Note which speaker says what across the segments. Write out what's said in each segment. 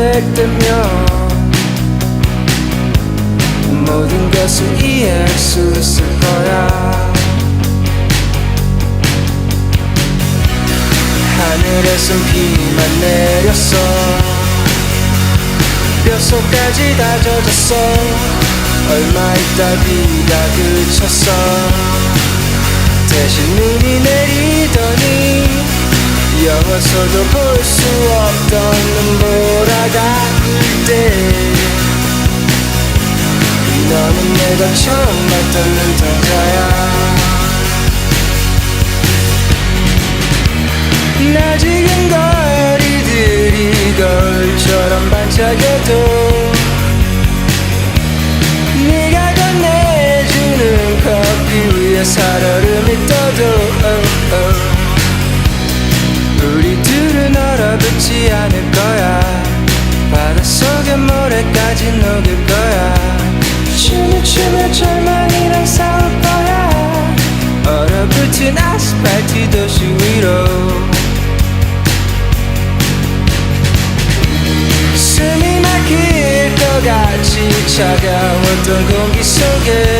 Speaker 1: 될 때면 모든 것을 이해할 수 있을 거야. 하늘에선 비만 내렸어. 뼛속까지 다 젖었어. 얼마 있다 비가 그쳤어. 대신 눈이 내리더니 영화서도 볼 수 없던 눈보라가 때 너는 내가 처음 봤던 눈동자야 나지은 거리들이 거울처럼 반짝여도 네가 건네주는 커피 위에 살얼음이 떠도 oh, oh. 얼어붙지 않을 거야. 바닷속의 모래까지 녹을 거야. 춤을 추며 절망이랑 싸울 거야. 얼어붙은 아스팔트 도시 위로. 숨이 막힐 것 같이 차가웠던 공기 속에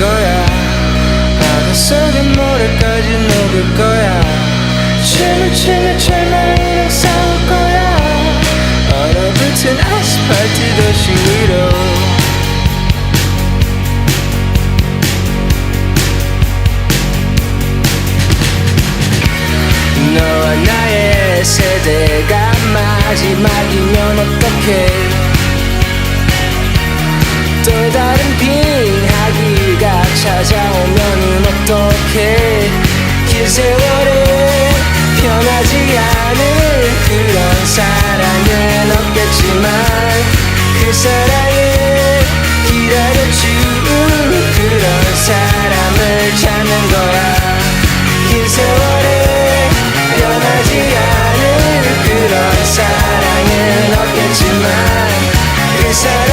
Speaker 1: 거야. 바닷속의 모래까지 녹을 거야. 춤을 추며 절망이랑 싸울 거야. 얼어붙은 아스팔트 도시 위로. 너와 나의 세대가 마지막이면 어떡해 찾아오면은 어떡해? 긴 세월에 변하지 않을 그런 사랑은 없겠지만 그 사랑을 기다려줄 그런 사람을 찾는 거야. 긴 세월에 변하지 않을 그런 사랑은 없겠지만 그 사랑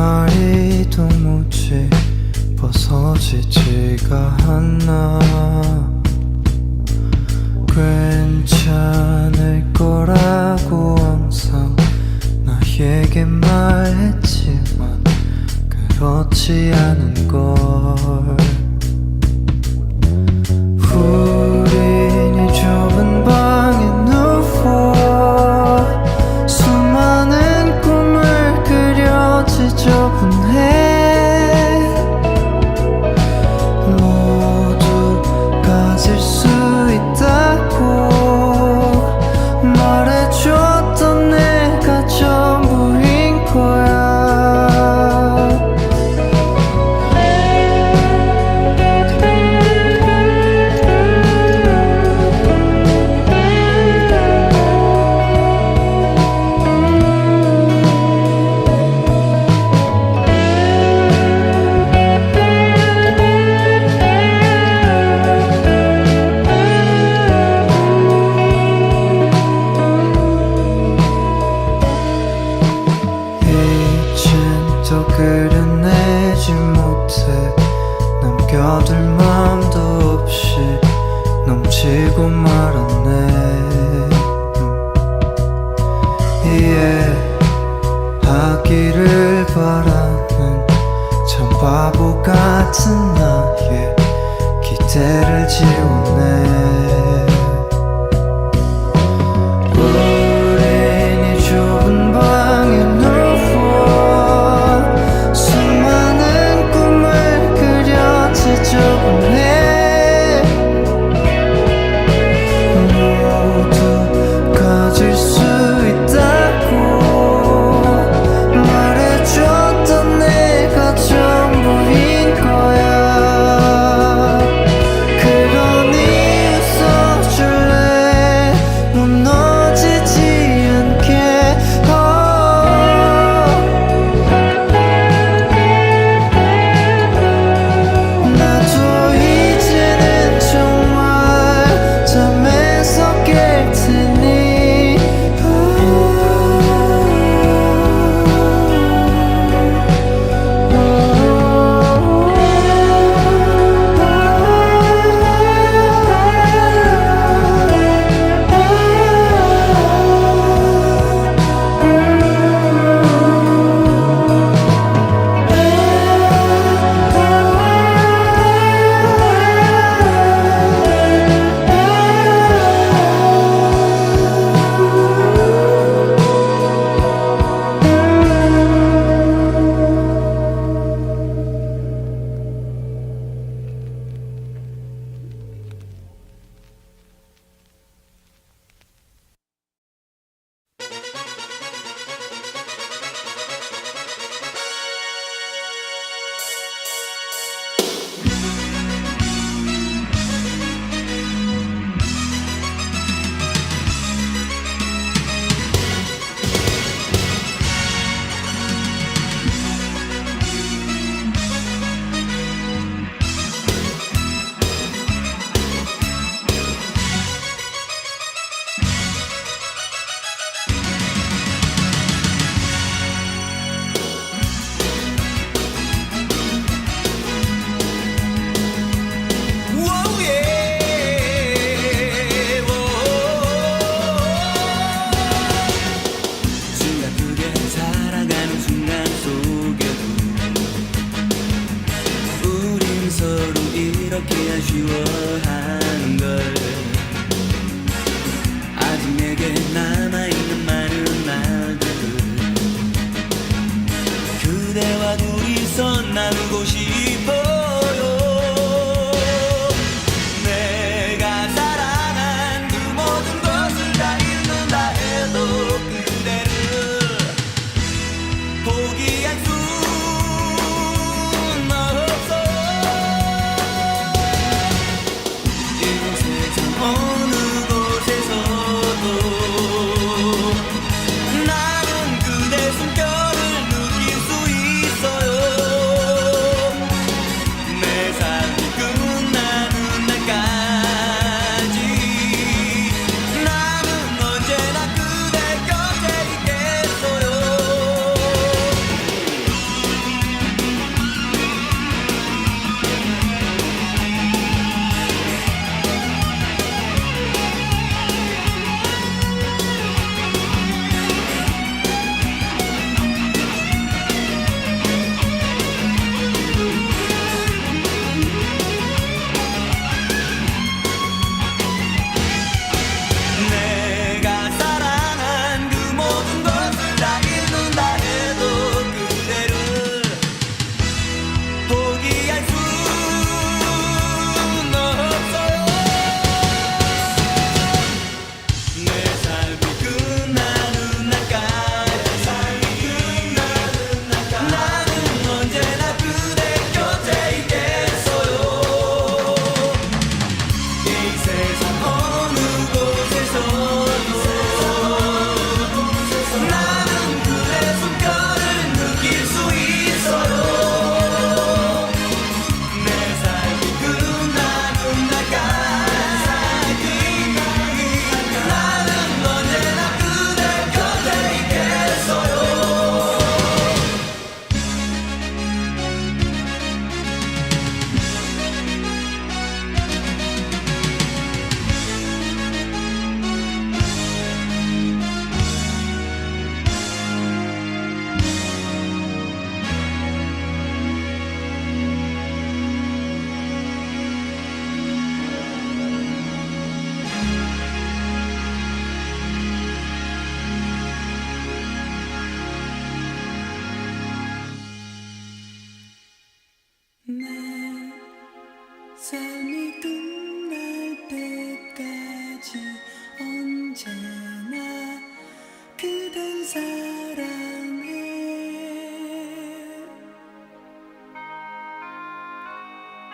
Speaker 1: 말이도 못지 벗어지지가 않아 괜찮을 거라고 항상 나에게 말했지만 그렇지 않은 걸.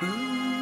Speaker 2: Ooh.